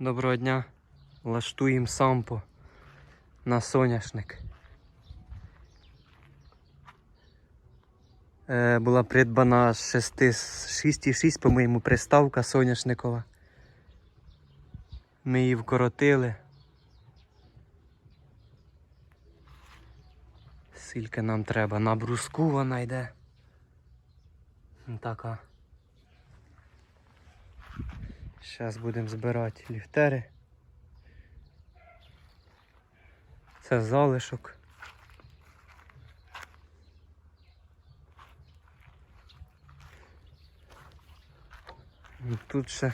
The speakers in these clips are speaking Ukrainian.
Доброго дня. Лаштуємо сампо на соняшник. Е, була придбана з 6 6,6, по-моєму, приставка соняшникова. Ми її вкоротили. Скільки нам треба? На бруску вона йде. Така. Зараз будемо збирати ліфтери. Це залишок. Тут ще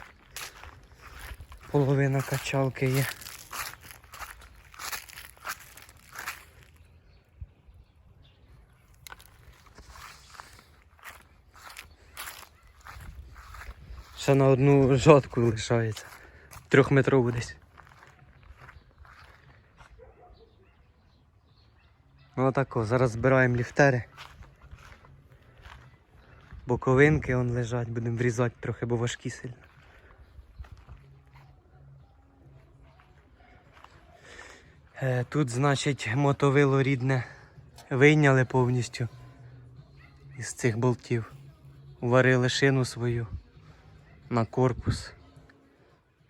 половина качалки є. Ще на одну жодку лишається. Трьохметрову десь. Ну отако, зараз збираємо ліфтери. Боковинки он лежать, будемо врізати трохи, бо важкі сильно. Е, Тут, значить, мотовило рідне вийняли повністю із цих болтів. Уварили шину свою на корпус.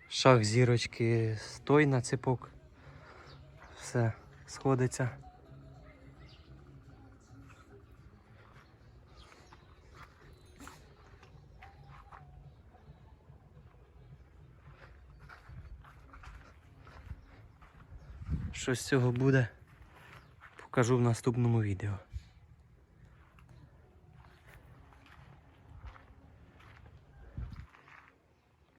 Шах зірочки стой на ципок. Все сходиться. Що з цього буде, покажу в наступному відео.